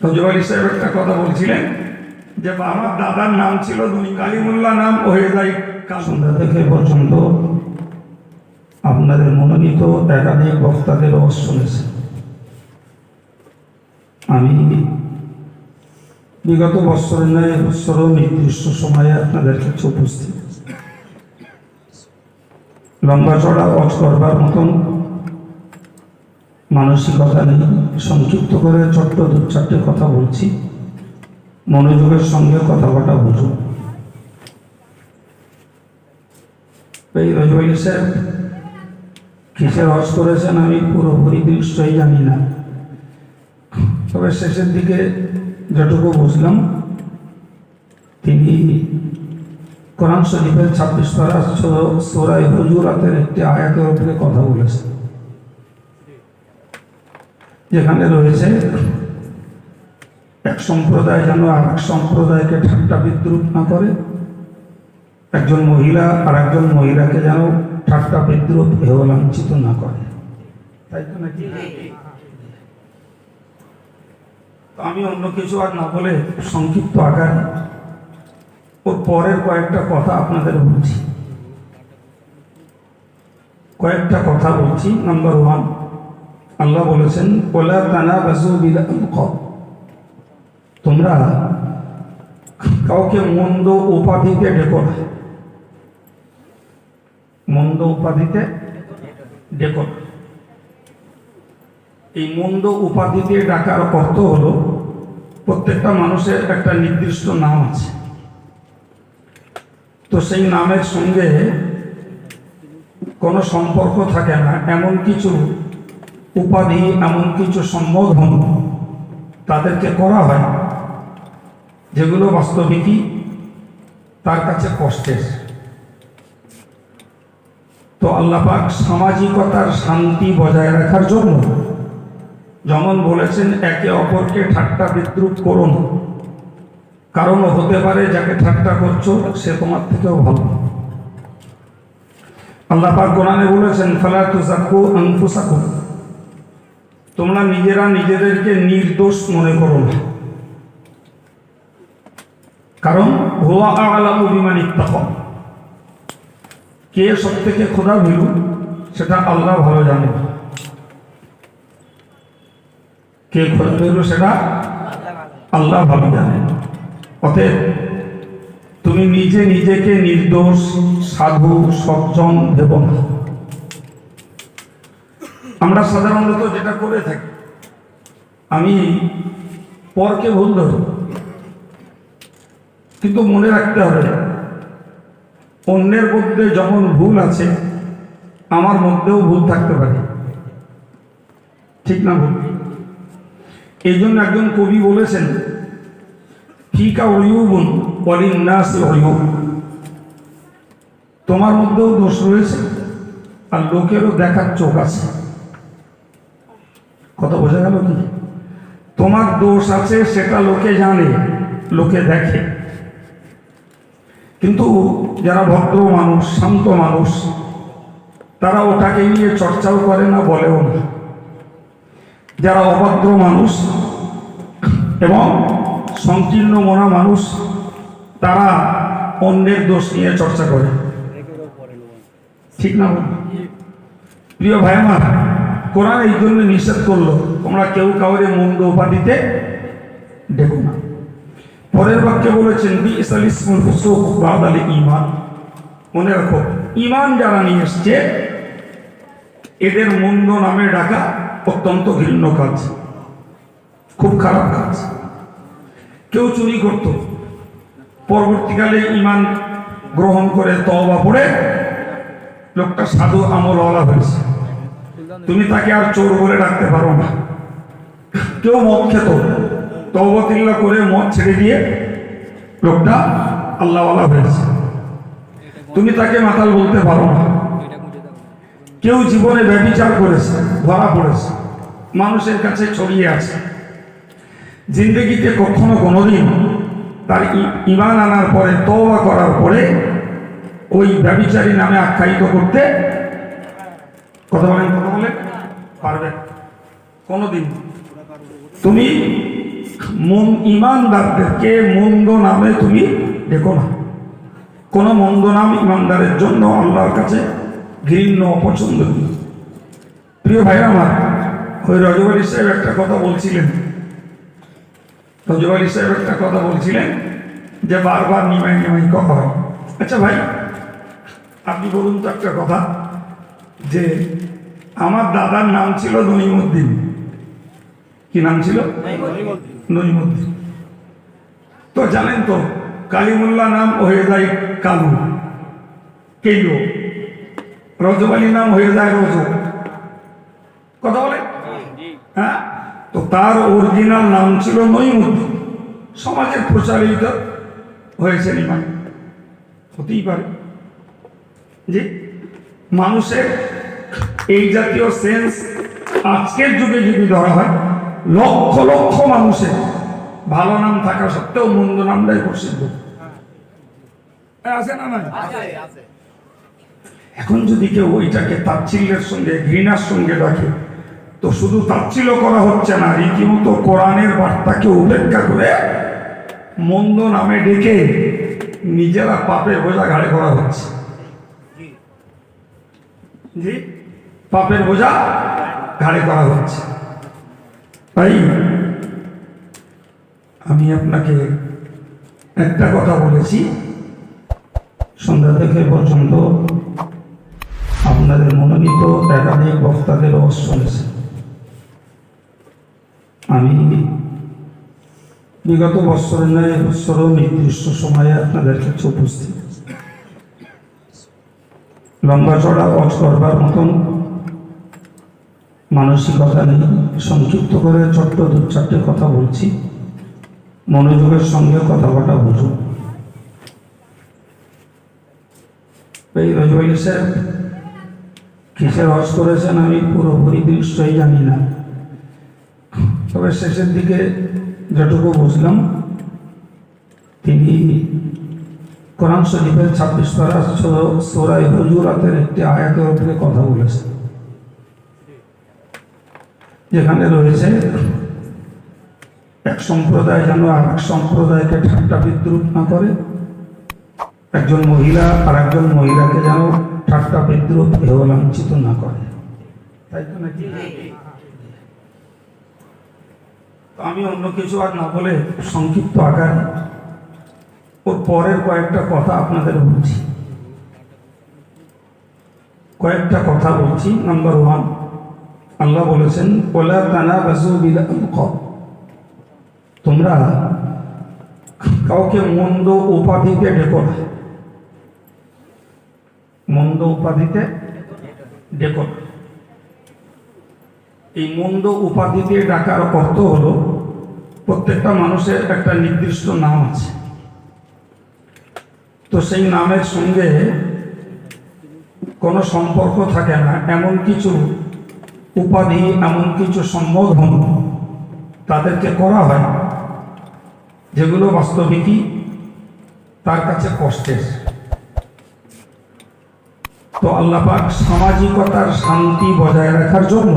ফজওয়ারি সাহেব একটা কথা বলছিলেন যে আমার দাদার নাম ছিল দুই কালিমুল্লাহ নাম হয়ে যায় সন্ধ্যা থেকে পর্যন্ত আপনাদের মনোনীত একাধিক বক্তাদের রস শুনেছেন আমি বিগত বৎসরের নয় বৎসরও নির্দিষ্ট সময়ে আপনাদের কাছে উপস্থিত। লম্বা চড়া অজ করবার মতন মানসিকতা নেই সংক্ষিপ্ত করে ছোট্ট দু চারটে কথা বলছি। মনোযোগের সঙ্গে কথা বলা বুঝুন এই রজবালি স্যার, কিসের হজ করেছেন আমি পুরোপুরি নিশ্চয়ই জানি না। তবে শেষের দিকে যেটুকু বুঝলাম, তিনি কোরআন শরীফের ছাব্বিশ পারা সোরাই হুজুরাতের একটি আয়াতের উপরে কথা বলেছেন। যেখানে রয়েছে এক সম্প্রদায় যেন আর এক সম্প্রদায়কে ঠাট্টা বিদ্রুপ না করে, একজন মহিলা আর একজন মহিলাকে যেন ঠাট্টা বিদ্রুপ হেবলাঞ্ছিত না করে। তাই তো নাকি? আমি অন্য কিছু আর না বলে সংক্ষিপ্ত আকারে ওর পরের কয়েকটা কথা আপনাদের বলছি। কয়েকটা কথা বলছি নাম্বার ওয়ান আল্লাহ বলেছেন, ওলা তানা বাসু তোমরা কাউকে মন্দ উপাধিতে ডেকো না। মন্দ উপাধিতে ডেকো না। এই মন্দ উপাধিতে ডাকার অর্থ হলো, প্রত্যেকটা মানুষের একটা নির্দিষ্ট নাম আছে। তো সেই নামের সঙ্গে কোনো সম্পর্ক থাকে না, এমন কিছু উপাধি এমন কিছু সম্বোধন তাদেরকে করা হয়। যেগুলো বাস্তবিকই, তার কাছে কষ্টের। তো আল্লাপাক সামাজিকতার শান্তি বজায় রাখার জন্য যেমন বলেছেন, একে অপরকে ঠাট্টা বিদ্রুপ করো না। কারণ হতে পারে, যাকে ঠাট্টা করছ, সে তোমার থেকেও ভালো। আল্লাহ পাক কোরআনে বলেছেন, ফালা তুজাক্কু আনফুসাকুম। তোমরা নিজেরা নিজেদেরকে নির্দোষ মনে করো না। কারণ, হুয়া আলামু বিমান ইত্তাকা। কে সব থেকে খোদা ভীরু সেটা আল্লাহ ভালো জানে। কে খোদা ভীরু সেটা আল্লাহ ভালো জানে। অতএব, তুমি নিজে নিজেকে নির্দোষ, সাধু, সজ্জন ভেব না। আমরা সাধারণত যেটা করে থাকি, আমি পরকে ভুল ধরি, কিন্তু মনে রাখতে হবে, অন্যের মধ্যে যখন ভুল আছে, আমার মধ্যেও ভুল থাকতে পারে। ঠিক না ভুল? এই জন্য একজন কবি বলেছেন, ফিকা অয়ুবন অলিন্নাস অয়ুব তোমার মধ্যেও দোষ রয়েছে, আর লোকেরও দেখার চোখ আছে। কথা বোঝা গেল কি? তোমার দোষ আছে, সেটা লোকে জানে, লোকে দেখে। কিন্তু যারা ভদ্র মানুষ, শান্ত মানুষ, তারা ওটাকে নিয়ে চর্চাও করে না, বলেও না। যারা অভদ্র মানুষ এবং সংকীর্ণ মনা মানুষ, তারা অন্যের দোষ নিয়ে চর্চা করে। ঠিক না প্রিয় ভাই আমার কোরআন এই জন্য নিষেধ করল, তোমরা কেউ কাউরে মন্দ উপাধিতে দেখো না। পরের বাক্যে বলেছেন, বি বাদ ইমান মনে রাখো ইমান যারা নিয়ে এসছে, এদের মন্দ নামে ডাকা অত্যন্ত ঘৃণ্য কাজ, খুব খারাপ কাজ। কেউ চুরি করত, পরবর্তীকালে ইমান গ্রহণ করে তওবা পড়ে লোকটা সাধু আমলওয়ালা হয়েছে। তুমি তাকে আর চোর বলে ডাকতে পারো না। কেউ মদ খেত। তওবাতিল্লা করে মদ ছেড়ে দিয়ে লোকটা আল্লাহওয়ালা হয়েছে। তুমি তাকে মাতাল বলতে পারো না। কেউ জীবনে ব্যবিচার করেছে, ধরা পড়েছে, মানুষের কাছে ছড়িয়ে আছে। জিন্দগিতে কখনো কোনোদিন তার ইমান আনার পরে, তওবা করার পরে ওই ব্যবিচারী নামে আখ্যায়িত করতে কথা বলেন কথা বলেন পারবে। কোনোদিন। তুমি মন ইমানদারদেরকে মন্দ নামে তুমি দেখো না। কোনো মন্দ নাম ইমানদারের জন্য আল্লাহর কাছে ঘৃণ্য অপছন্দনীয় প্রিয় ভাই আমার, ওই রজবাড়ি সাহেব একটা কথা বলছিলেন। রজবাড়ি সাহেব একটা কথা বলছিলেন যে বারবার নিমাই নিমাই কথা আচ্ছা ভাই, আপনি বলুন তো একটা কথা। যে আমার দাদার নাম ছিল নইমুদ্দিন কি নাম ছিল? নইমুদ্দিন তো জানেন তো, কালিমুল্লাহ নাম হয়ে যায় কালু। কেইও রজবালি নাম হয়ে যায় রজ কথা বলে হ্যাঁ? তো তার অরিজিনাল নাম ছিল নইমুদ্দিন সমাজে প্রচারিত হয়েছে নিমাই হতেই পারে। যে মানুষের এই জাতীয় সেন্স আজকের যুগে যদি ধরা হয় লক্ষ লক্ষ মানুষের ভালো নাম থাকা সত্ত্বেও মন্দ নামটাই প্রসিদ্ধ। আছে না এখন যদি কেউ ওইটাকে তাচ্ছিল্যের সঙ্গে ঘৃণার সঙ্গে রাখে তো শুধু তাচ্ছিল্য করা হচ্ছে না রীতিমতো কোরআনের বার্তাকে উপেক্ষা করে মন্দ নামে ডেকে নিজেরা পাপে বোঝা ঘাড়ে করা হচ্ছে। জি, পাপের বোঝা ঘাড়ে করা হচ্ছে। তাই আমি আপনাকে একটা কথা বলেছি। সন্ধ্যা থেকে পর্যন্ত আপনাদের মনোনীত একাধিক বক্তাদের শুনেছে আমি বিগত বৎসরের নয় বৎসরও নির্দিষ্ট সময়ে আপনাদের কাছে উপস্থিত। লম্বা চড়া পথ করবার মতন মানসিকতা নেই সংক্ষিপ্ত করে ছোট্ট দু চারটে কথা বলছি। মনোযোগের সঙ্গে কথা বলা বুঝুন এই রজবালি স্যার, কিসের হজ করেছেন আমি পুরোপুরি নিশ্চয়ই জানি না। তবে শেষের দিকে যেটুকু বুঝলাম, তিনি কোরআন শরীফের ছাব্বিশ পারা সোরাই হুজুরাতের একটি আয়াতের উপরে কথা বলেছেন যেখানে রয়েছে, এক সম্প্রদায় যেন আর এক সম্প্রদায়কে ঠাট্টা বিদ্রুপ না করে, একজন মহিলা আর একজন মহিলাকে যেন ঠাট্টা বিদ্রুপ এহ লাঞ্ছিত না করে। তাই তো নাকি? আমি অন্য কিছু আর না বলে সংক্ষিপ্ত আকারে ওর পরের কয়েকটা কথা আপনাদের বলছি। কয়েকটা কথা বলছি। নাম্বার ওয়ান আল্লাহ বলেছেন, ওলা তানা বাসু তোমরা কাউকে মন্দ উপাধিতে ডেকো না। মন্দ উপাধিতে ডেকো না। এই মন্দ উপাধিতে ডাকার অর্থ হলো, প্রত্যেকটা মানুষের একটা নির্দিষ্ট নাম আছে। তো সেই নামের সঙ্গে কোনো সম্পর্ক থাকে না। এমন কিছু উপাধি, এমন কিছু সম্বোধন তাদেরকে করা হয় যেগুলো বাস্তবিকই তার কাছে কষ্টের। তো আল্লাপাক সামাজিকতার শান্তি বজায় রাখার জন্য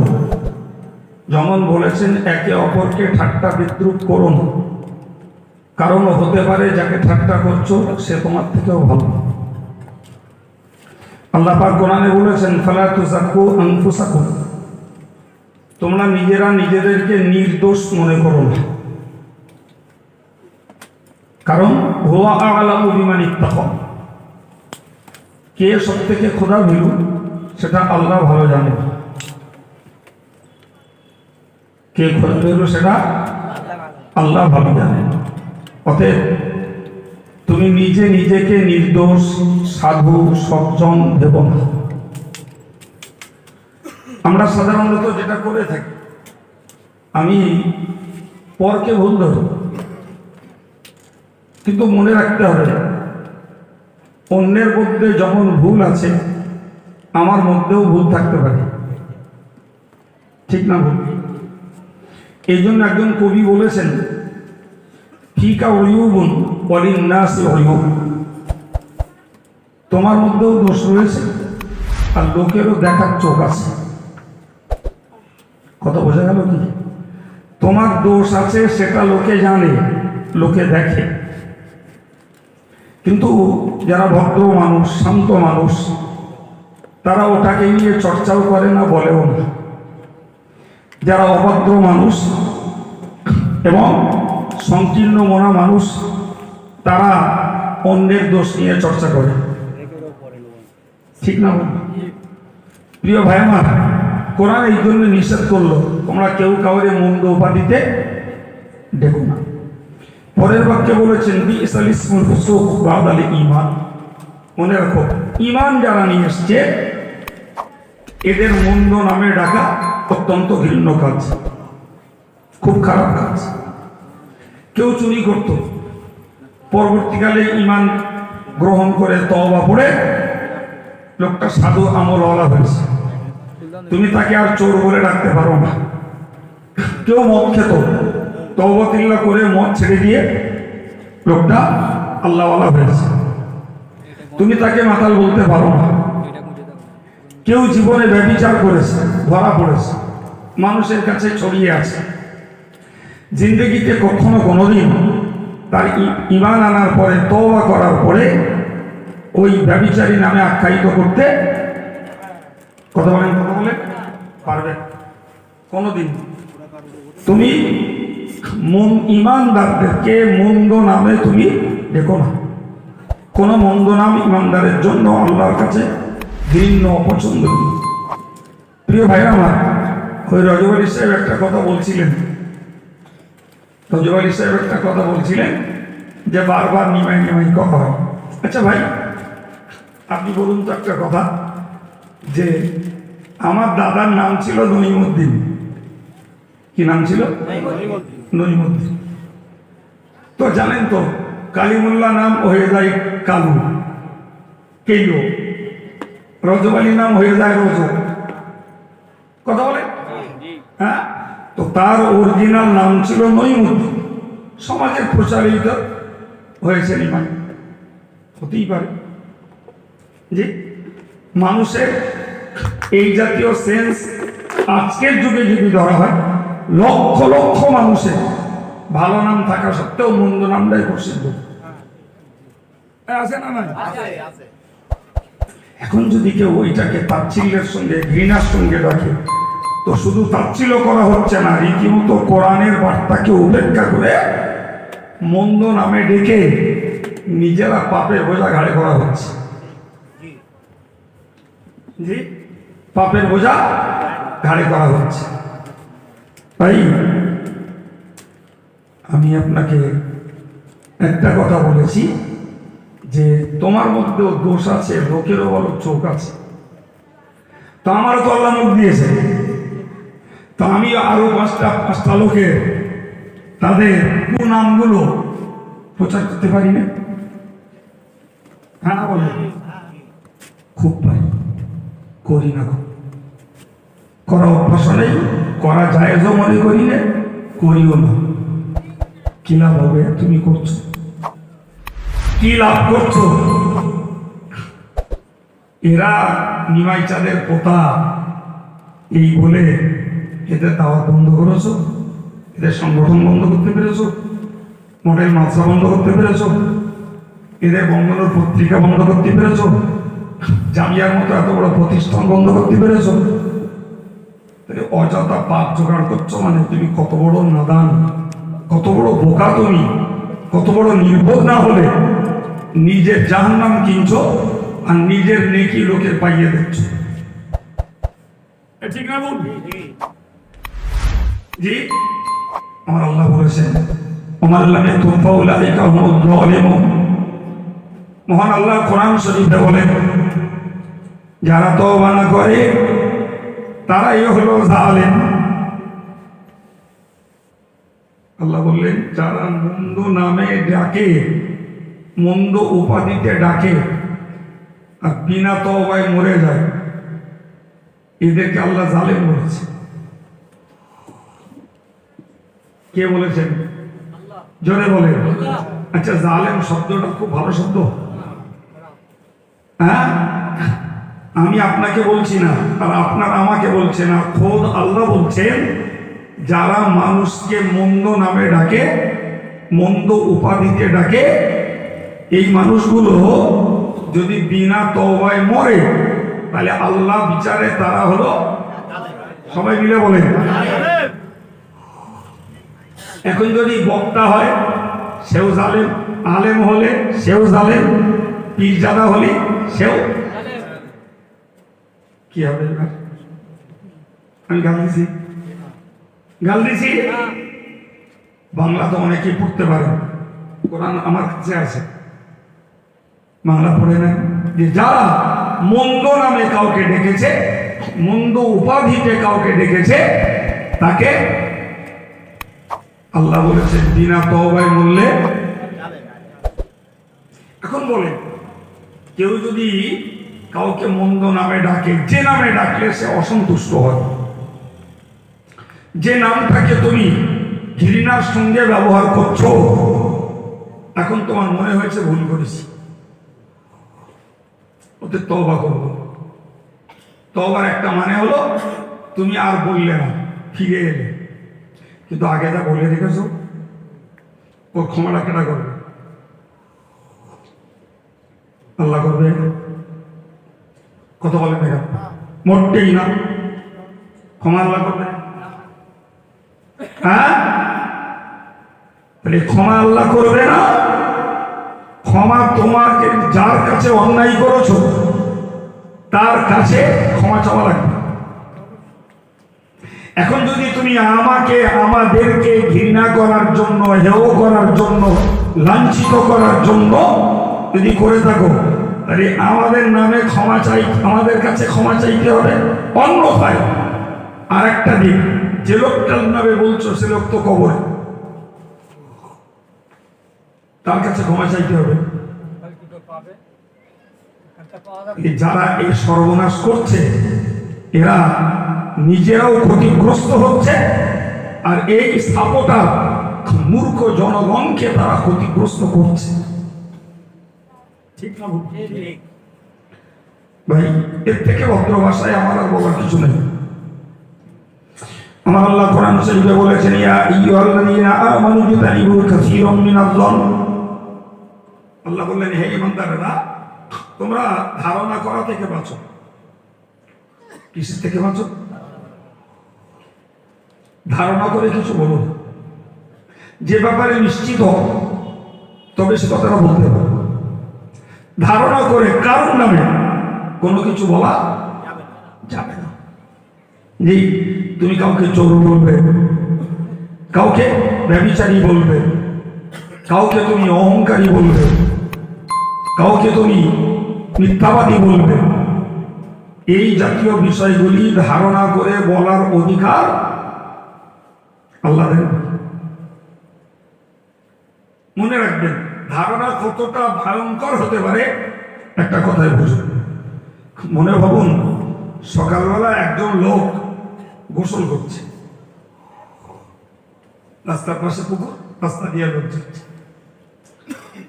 যেমন বলেছেন, একে অপরকে ঠাট্টা বিদ্রুপ করুন কারণ হতে পারে, যাকে ঠাট্টা করছ, সে তোমার থেকেও ভালো। আল্লাহ পাক কোরআনে বলেছেন, ফালা তুজাক্কু আনফুসাকুম। তোমরা নিজেরা নিজেদেরকে নির্দোষ মনে করো না। কারণ, হোয়া আলামু বিমান ইত্তাকা। কে সব থেকে খোদা ভিড়ু সেটা আল্লাহ ভালো জানে। কে খোদা ভিড়ু সেটা আল্লাহ ভালো জানে। অতএব তুমি নিজে নিজেকে নির্দোষ, সাধু, সজ্জন দেব না। আমরা সাধারণত যেটা করে থাকি, আমি পরকে ভুল ধরব কিন্তু মনে রাখতে হবে, অন্যের মধ্যে যখন ভুল আছে, আমার মধ্যেও ভুল থাকতে পারে। ঠিক না, ভুল? এই জন্য একজন কবি বলেছেন তোমার মধ্যেও দোষ রয়েছে আর লোকেরও দেখার চোখ আছে। কথা বোঝা গেল কি? তোমার দোষ আছে, সেটা লোকে জানে, লোকে দেখে। কিন্তু যারা ভদ্র মানুষ, শান্ত মানুষ, তারা ওটাকে নিয়ে চর্চাও করে না, বলেও না। যারা অভদ্র মানুষ এবং সংকীর্ণ মনা মানুষ, তারা অন্যের দোষ নিয়ে চর্চা করে। ঠিক না? প্রিয় ভাই আমার, কোরআন এই জন্য নিষেধ করল, তোমরা কেউ কাউরে মন্দ উপাধিতে দেখো না। পরের বাক্যে বলেছেন ইমান মনে রাখো ইমান যারা নিয়ে এসছে, এদের মন্দ নামে ডাকা অত্যন্ত ঘৃণ্য কাজ। খুব খারাপ কাজ। কেউ চুরি করত। পরবর্তীকালে ইমান গ্রহণ করে তওবা পড়ে লোকটা সাধু আমলওয়ালা হয়েছে। তুমি তাকে আর চোর বলে ডাকতে পারো না। কেউ মদ খেত। তওবাতিল্লা করে মদ ছেড়ে দিয়ে লোকটা আল্লাহওয়ালা হয়েছে। তুমি তাকে মাতাল বলতে পারো না। কেউ জীবনে ব্যবিচার করেছে, ধরা পড়েছে। মানুষের কাছে ছড়িয়ে আছে। জিন্দগিতে কখনো কোনোদিন তার ইমান আনার পরে, তওবা করার পরে ওই ব্যবিচারী নামে আখ্যায়িত করতে কথা বলেন, কথা বলে পারবে? কোনোদিন। তুমি মন ইমানদারদেরকে মন্দ নামে তুমি দেখো না। কোনো মন্দ নাম ইমানদারের জন্য আল্লাহর কাছে ঘৃণ্য অপছন্দ প্রিয় ভাই আমার, ওই রজবাড়ি সাহেব একটা কথা বলছিলেন। রজবাড়ি সাহেব একটা কথা বলছিলেন যে বারবার নিমাই নিমাই কথা আচ্ছা ভাই আপনি বলুন তো একটা কথা যে আমার দাদার নাম ছিল নইমুদ্দিন কি নাম ছিল? নইমুদ্দিন তো জানেন তো কালিমুল্লাহ নাম হয়ে যায় কালু। কেইলো রজবালি নাম হয়ে যায় রজ। কথা বলে হ্যাঁ? তো তার অরিজিনাল নাম ছিল নইমুদ্দিন সমাজে প্রচারিত হয়েছে নিমাই হতেই পারে। যে মানুষের এই জাতীয় সেন্স আজকের যুগে যদি ধরা হয় লক্ষ লক্ষ মানুষের ভালো নাম থাকা সত্ত্বেও মন্দ নামটাই প্রসিদ্ধ। আছে না এখন যদি কেউ ওইটাকে তাচ্ছিল্যের সঙ্গে ঘৃণার সঙ্গে রাখে তো শুধু তাচ্ছিল্য করা হচ্ছে না, রীতিমতো কোরআনের বার্তাকে উপেক্ষা করে মন্দ নামে ডেকে নিজেরা পাপের বোঝা ঘাড়ে করা হচ্ছে। জি, পাপের বোঝা ঘাড়ে করা হচ্ছে। তাই আমি আপনাকে একটা কথা বলেছি যে তোমার মধ্যেও দোষ আছে, লোকেরও বলো, চোখ আছে। তো আমারও তো আল্লাহ মুখ দিয়েছে। তো আমি আরও পাঁচটা পাঁচটা লোকের তাদের নামগুলো প্রচার করতে পারি না? হ্যাঁ বলে। খুব পারি। করি না করা অভ্যাস নেই করা জায়েজও মনে করি না, করিও না। কি লাভ হবে? তুমি করছ। কি লাভ করছ? এরা নিমাই চাঁদের পোতা। এই বলে এদের দাওয়াত বন্ধ করেছ? এদের সংগঠন বন্ধ করতে পেরেছ? মডেল মাদ্রাসা বন্ধ করতে পেরেছ? এদের বঙ্গলোর পত্রিকা বন্ধ করতে পেরেছ? জামিয়ার মতো এত বড় প্রতিষ্ঠান বন্ধ করতে পেরেছ? অযথা পাপ জোগাড় করছ মানে তুমি কত বড় নাদান কত বড় বোকা তুমি কত বড় নির্বোধ না হলে নিজের জাহান নাম কিনছো আর নিজের নেকি লোকের পাইয়ে দিচ্ছ। এ ঠিক না বল যারা না করে, তারাই হলো আল্লাহ বললেন, যারা মন্দ নামে ডাকে মন্দ উপাধিতে ডাকে আর বিনা তওবায় মরে যায়, এদেরকে আল্লাহ জালেম বলেছে। কে বলেছেন? জোরে বলে আচ্ছা জালেম শব্দটা খুব ভালো শব্দ। হ্যাঁ? আমি আপনাকে বলছি না, আর আপনার আমাকে বলছেন আর খোদ আল্লাহ বলছেন, যারা মানুষকে মন্দ নামে ডাকে, মন্দ উপাধিতে ডাকে, এই মানুষগুলো যদি বিনা তবায় মরে, তাহলে আল্লাহ বিচারে তারা হলো, সবাই মিলে বলেন। এখন যদি বক্তা হয়, সেও জালেম, আলেম হলে সেও জালেম, পীরজাদা হলে সেও। কি হবে এবার? আমি গাল দিছি। গাল দিছি? বাংলা তো অনেকেই পড়তে পারে। কোরআন আমার কাছে আছে। বাংলা পড়ে না যে যারা মন্দ নামে কাউকে ডেকেছে, মন্দ উপাধিতে কাউকে ডেকেছে, তাকে আল্লাহ বলেছেন বিনা তওবায় বললে এখন বলেন, কেউ যদি কাউকে মন্দ নামে ডাকে, যে নামে ডাকলে সে অসন্তুষ্ট হয়। যে নামটাকে তুমি ঘৃণার সঙ্গে ব্যবহার করছ, এখন তোমার মনে হয়েছে ভুল করেছি। ওতে তবা করব। তবার একটা মানে হলো, তুমি আর বললে না, ফিরে এলে। কিন্তু আগে যা বলে রেখেছো ওর ক্ষমাটা কেটা করবে। আল্লাহ করবে। কথা বলে দেখা মোটেই না। ক্ষমা আল্লাহ করবে। হ্যাঁ? তাহলে ক্ষমা আল্লাহ করবে না। ক্ষমা তোমাকে যার কাছে অন্যায় করেছ, তার কাছে ক্ষমা চাওয়া লাগবে। এখন যদি তুমি আমাকে, আমাদেরকে ঘৃণা করার জন্য, হেও করার জন্য, লাঞ্ছিত করার জন্য যদি করে থাকো, তাহলে আমাদের নামে ক্ষমা চাই, আমাদের কাছে ক্ষমা চাইতে হবে। অন্যথায় আর একটা দিক, যে লোকটার নামে বলছো, সে লোক তো কবরে। তার কাছে ক্ষমা চাইতে হবে। যারা এই সর্বনাশ করছে, এরা নিজেরাও ক্ষতিগ্রস্ত হচ্ছে আর এই স্থাপটা মূর্খ জনগণকে তারা ক্ষতিগ্রস্ত করছে। ঠিক না ভাই এর থেকে ভদ্র ভাষায় আমার আর বলার কিছু নেই। আমার আল্লাহ কোরআন শরীফে বলেছেন ইয়া আইয়ুহাল্লাযীনা আমানু জাতানিবু কাসীরাম মিনাজ-যন্ন আল্লাহ বললেন হে ইমানদারেরা তোমরা ধারণা করা থেকে বাঁচো। কিসের থেকে বাঁচো? ধারণা করে কিছু বলো যে ব্যাপারে নিশ্চিত তবে সে কথাটা বলতে হবে। ধারণা করে কারণ নামে কোনো কিছু বলা যাবে না। যে তুমি কাউকে চোর বলবে, কাউকে ব্যবিচারী বলবে, কাউকে তুমি অহংকারী বলবে, কাউকে তুমি মিথ্যাবাদী বলবে, এই জাতীয় বিষয়গুলি ধারণা করে বলার অধিকার আল্লাহ মনে রাখবেন, ধারণা কতটা ভয়ঙ্কর হতে পারে, একটা কথাই বুঝুন মনে ভাবুন, সকালবেলা একজন লোক গোসল করছে। রাস্তার পাশে পুকুর, রাস্তা দিয়ে লোক যাচ্ছে।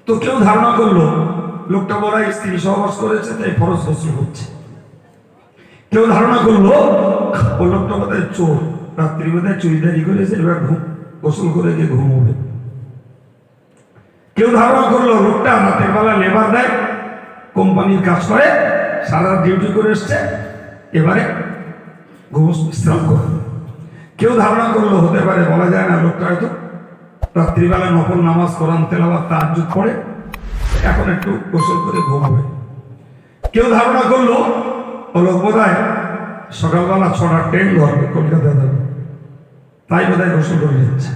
তো কেউ ধারণা করল, লোকটা বলা স্ত্রী সহবাস করেছে, তাই ফরজ গোসল হচ্ছে কেউ ধারণা করল ও লোকটা বোধহয় চোর। রাত্রি বোধহয় চুরিদারি করেছে এবার ঘুম, গোসল করে গিয়ে ঘুমোবে কেউ ধারণা করল, লোকটা রাতের বেলা লেবার দেয়, কোম্পানির কাজ করে, সারা ডিউটি করে এসছে, এবারে ঘুম বিশ্রাম করে। কেউ ধারণা করল, হতে পারে বলা যায় না, লোকটা হয়তো রাত্রিবেলা নকল নামাজ, কোরআন তেলাবাদ তাহাজ্জুদ পড়ে, এখন একটু গোসল করে ঘুমাবে কেউ ধারণা করল লোক বোধ হয় সকালবেলা ছটার ট্রেন ধরবে, কলকাতায় যাবে। তাই বোধ হয় গোসল করে যাচ্ছে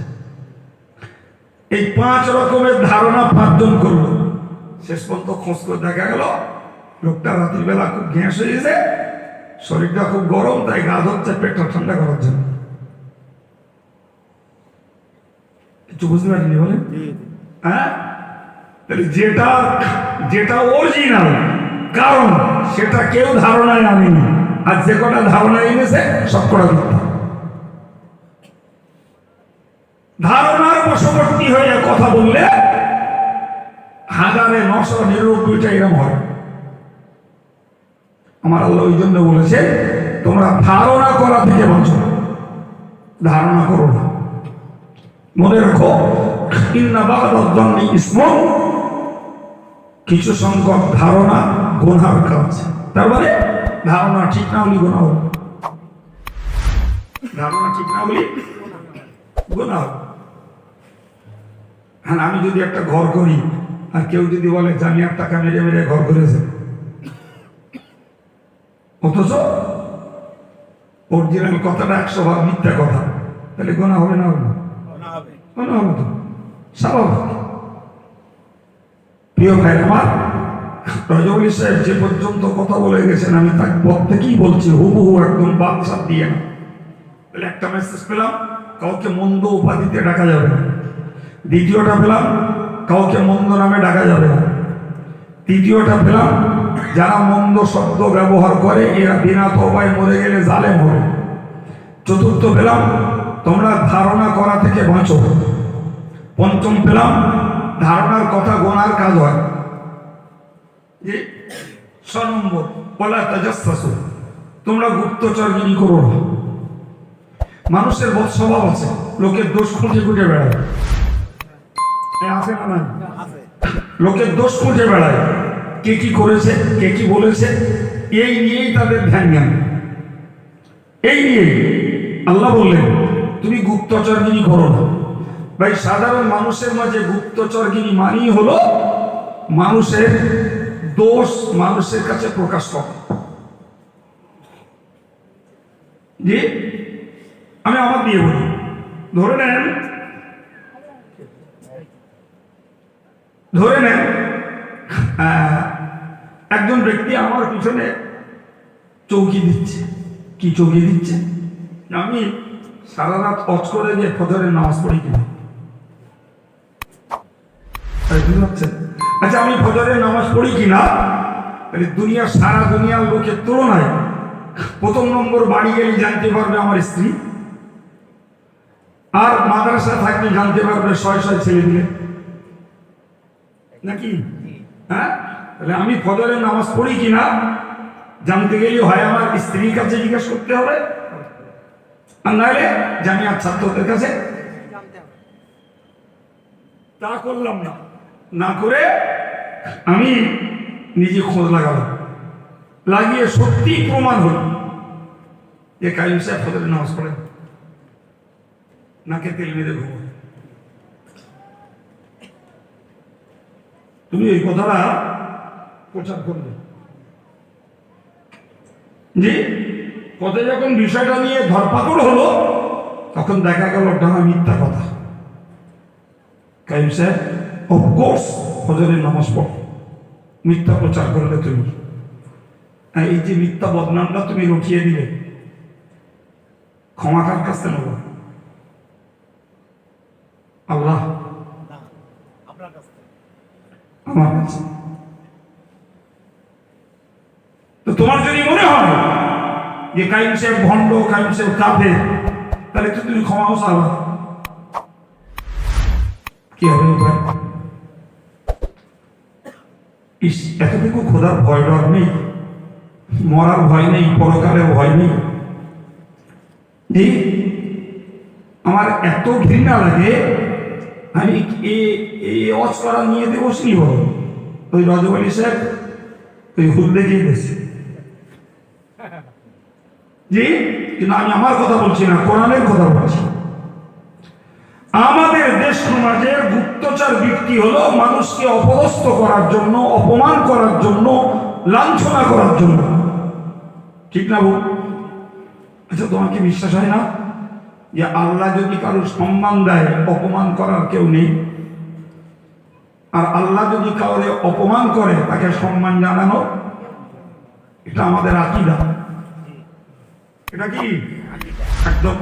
এই পাঁচ রকমের ধারণা পাঁচজন করল। শেষ পর্যন্ত খোঁজ করে দেখা গেল, লোকটা রাতের বেলা খুব গ্যাস হয়ে গেছে, শরীরটা খুব গরম, তাই গা ধরছে পেটটা ঠান্ডা করার জন্য। কিছু বুঝতে পারিনি বলে? হ্যাঁ? যেটা যেটা অরিজিনাল কারণ সেটা কেউ ধারণায় আনেনি। আর যে কটা ধারণা এনেছে, সব কটা মিথ্যা ধারণার বশবর্তী হয়ে কথা বললে হাজারে নশো নিরানব্বইটা এরকম হয়। আমার আল্লাহ ওই জন্য বলেছে, তোমরা ধারণা করা থেকে বাঁচো ধারণা করো না। মনে রাখো ইসমন। কিছু সংখ্যক ধারণা গোনার কাজ। তার মানে ধারণা ঠিক না হলে গোনা হবে। ধারণা ঠিক না হলে গোনা হবে। হ্যাঁ আমি যদি একটা ঘর করি আর কেউ যদি বলে যে আমি এক টাকা মেরে মেরে ঘর করেছে। অথচ অরিজিনাল কথাটা একশো ভাগ মিথ্যা কথা তাহলে গোনা হবে না হবে? গোনা হবে। তো? স্বাভাবিক। প্রিয় ভাই আমার রজবলি সাহেব যে পর্যন্ত কথা বলে গেছেন আমি তার পর থেকেই বলছি হুবহু একদম বাদশাহ দিয়ে না। তাহলে একটা মেসেজ পেলাম কাউকে মন্দ উপাধিতে ডাকা যাবে না। দ্বিতীয়টা পেলাম কাউকে মন্দ নামে ডাকা যাবে না। তৃতীয়টা পেলাম যারা মন্দ শব্দ ব্যবহার করে, এরা বিনা তবায় মরে গেলে জালেম হবে। চতুর্থ পেলাম তোমরা ধারণা করা থেকে বাঁচো। পঞ্চম পেলাম ধারণার কথা গোনার কাজ হয়। যে ছ নম্বর করো না। মানুষের বোধ স্বভাব আছে, লোকের দোষ খুঁজে খুঁজে বেড়ায়। আছে না নাই? লোকের দোষ খুঁজে বেড়ায়। কে কি করেছে কে কি বলেছে এই নিয়েই তাদের ধ্যান জ্ঞান। এই নিয়েই। আল্লাহ বললেন তুমি গুপ্তচরগিরি করো না। ভাই সাধারণ মানুষের মাঝে গুপ্তচরগিরি মানি হলো মানুষের দোষ মানুষের কাছে প্রকাশ করে। জি? আমি আমার দিয়ে বলি। ধরে নেন ধরে নেন একজন ব্যক্তি আমার পিছনে চৌকি দিচ্ছে। কি চৌকি দিচ্ছে? আমি সারা রাত অচ করে দিয়ে ফজরের নামাজ পড়ি কিনা? আচ্ছা আমি ফজরের নামাজ পড়ি কিনা? দুনিয়ার সারা দুনিয়ার লোকের তুলনায় প্রথম নম্বর বাড়ি গেলে জানতে পারবে আমার স্ত্রী। আর মাদ্রাসা থাকলে জানতে পারবে, শয় শয় ছেলে দিলে। নাকি? হ্যাঁ? তাহলে আমি ফজরের নামাজ পড়ি কিনা? জানতে গেলে হয় আমার স্ত্রীর কাছে জিজ্ঞেস করতে হবে। আর নাহলে জামিয়ার ছাত্রদের কাছে তা করলাম না। না করে আমি নিজে খোঁজ লাগালাম। লাগিয়ে সত্যি প্রমাণ হল যে কাইম সাহেব ফজরের নামাজ পড়েন। নাকে তেল মেরে ঘুমো তুমি এই কথাটা প্রচার করবে জি পথে যখন বিষয়টা নিয়ে ধরপাকড় হলো, তখন দেখা গেল হয় মিথ্যা কথা। কাইম সাহেব অফকোর্স ফজরের নামাজ পড়ো। মিথ্যা প্রচার করলে তুমি। এই যে মিথ্যা বদনামটা তুমি রটিয়ে দিলে, ক্ষমা কার কাছে নেব আল্লাহ আমার কাছে। তো তোমার যদি মনে হয় যে কাইম সাহেব ভণ্ড, কাইম সাহেব কাফে তাহলে তো তুমি ক্ষমাও চাওয়া কি হবে উপায় ইস, এতটুকু খোদার ভয় ডর নেই। মরার ভয় নেই, পরকালের ভয় নেই। আমার এত ঘৃণা লাগে, আমি এই অজ করা নিয়ে দেবো শুনি বলো ওই রজবালি সাহেব ওই হুল দেখিয়ে দিয়েছে জি? কিন্তু আমি আমার কথা বলছি না, কোরআনের কথা বলছি। আমাদের দেশ সমাজের গুপ্তচার ব্যক্তি হলো মানুষকে অপদস্থ করার জন্য, অপমান করার জন্য, লাঞ্ছনা করার জন্য। ঠিক না বউ? আচ্ছা তোমাকে বিশ্বাস হয় না যে আল্লাহ যদি কারোর সম্মান দেয়, অপমান করার কেউ নেই? আর আল্লাহ যদি কাউরে অপমান করে, তাকে সম্মান জানানো, এটা আমাদের আকিদা। এটা কি? একদম।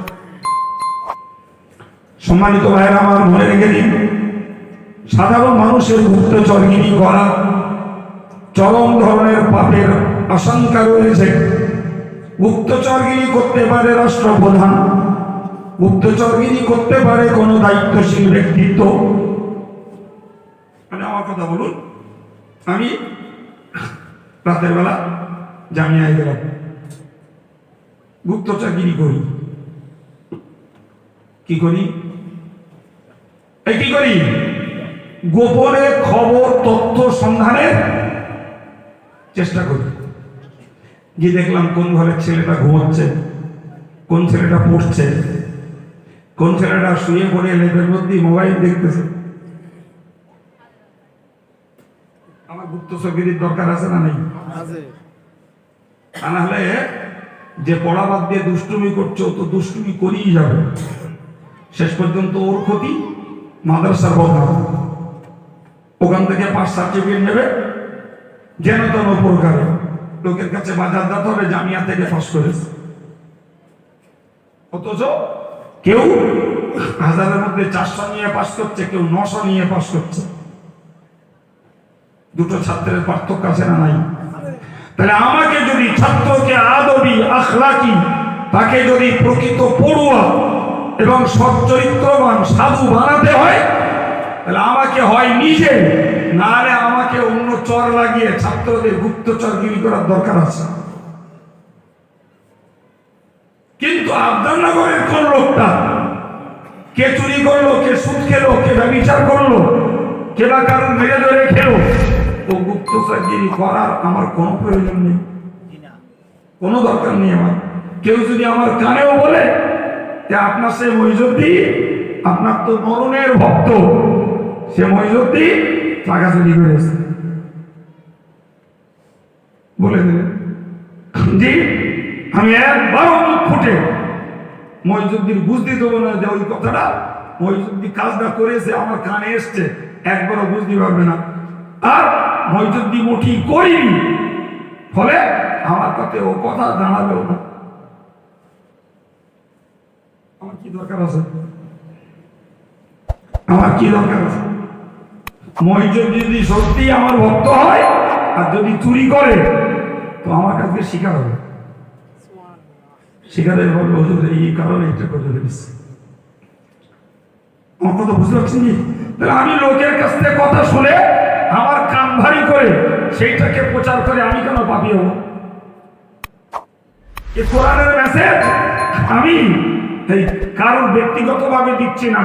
সম্মানিত ভাইয়েরা, আমার মনে রেখে দিন, সাধারণ মানুষের গুপ্তচরগিরি করা, চরম ধরনের পাপের আশঙ্কা রয়েছে। গুপ্তচরগিরি করতে পারে রাষ্ট্রপ্রধান গুপ্তচরগিরি করতে পারে কোনো দায়িত্বশীল ব্যক্তিত্ব। আমার কথা বলুন, আমি রাতের বেলা জামিয়ায় গেলাম গুপ্তচরগিরি করি। কি করি? এই কি করি? গোপনে খবর, তথ্য সন্ধানের চেষ্টা করি। গিয়ে দেখলাম কোন ঘরের ছেলেটা ঘুমাচ্ছে, কোন ছেলেটা পড়ছে, কোন ছেলেটা শুয়ে পড়ে লেপের মধ্যে মোবাইল দেখতেছে আমার গুপ্ত সগিরির দরকার আছে না নেই? তা নাহলে যে পড়া বাদ দিয়ে দুষ্টুমি করছে তো দুষ্টুমি করিই যাবে। শেষ পর্যন্ত ওর ক্ষতি মাদ্রাসার বদনাম ওখান থেকে পাঁচ সার্টিফিকেট নেবে যেন তেন প্রকারে লোকের কাছে বাজার দাঁত হবে জামিয়া থেকে পাস করেছে। অথচ কেউ হাজারের মধ্যে চারশো নিয়ে পাস করছে কেউ নশো নিয়ে পাস করছে। দুটো ছাত্রের পার্থক্য আছে না নাই? তাহলে আমাকে যদি ছাত্রকে আদবি, আখলাকি, তাকে যদি প্রকৃত পড়ুয়া এবং সচ্চরিত্রবান সাধু বানাতে হয়, তাহলে আমাকে হয় নিজে নাহলে আমাকে অন্য চর লাগিয়ে ছাত্রদের গুপ্তচরগিরি করার দরকার আছে। কিন্তু আবদারনগরের কোন লোকটা? কে চুরি করল, কে সুদ খেলো, কে ব্যবচার করল, কে বা কারণ ধরে খেলো? গুপ্তচরগিরি করার আমার কানেও বলে আপনার সে মহিজুদ্দি, আপনার তো মরণের ভক্ত, সে মহিজুদ্দি টাকা চুরি করেছে বলে দিলেন। জি, আমি একবার মুখ ফুটে মহিজুদ্দিন বুঝতে দেবো না যে ওই কথাটা। মহিজুদ্দিন কাজটা করেছে, আমার কানে এসছে, একবারও বুঝতে পারবে না। আর মহিজুদ্দিন মুঠি করিনি ফলে আমার কাছে ও কথা দাঁড়াবেও না। আমার কি দরকার আছে? আমার কি দরকার আছে? যদি সত্যি আমার ভক্ত হয় আর যদি চুরি করে, তো আমার কাছে শিকার হবে। শিকারে হুজুর এই কারণে এটা করে ফেলেছি। আমার কথা বুঝতে তাহলে আমি লোকের কাছ থেকে কথা শুনে আমার কান ভারী করে সেইটাকে প্রচার করে আমি কেন পাপি হব? এ কোরআনের মেসেজ আমি এই কারোর ব্যক্তিগতভাবে দিচ্ছি না।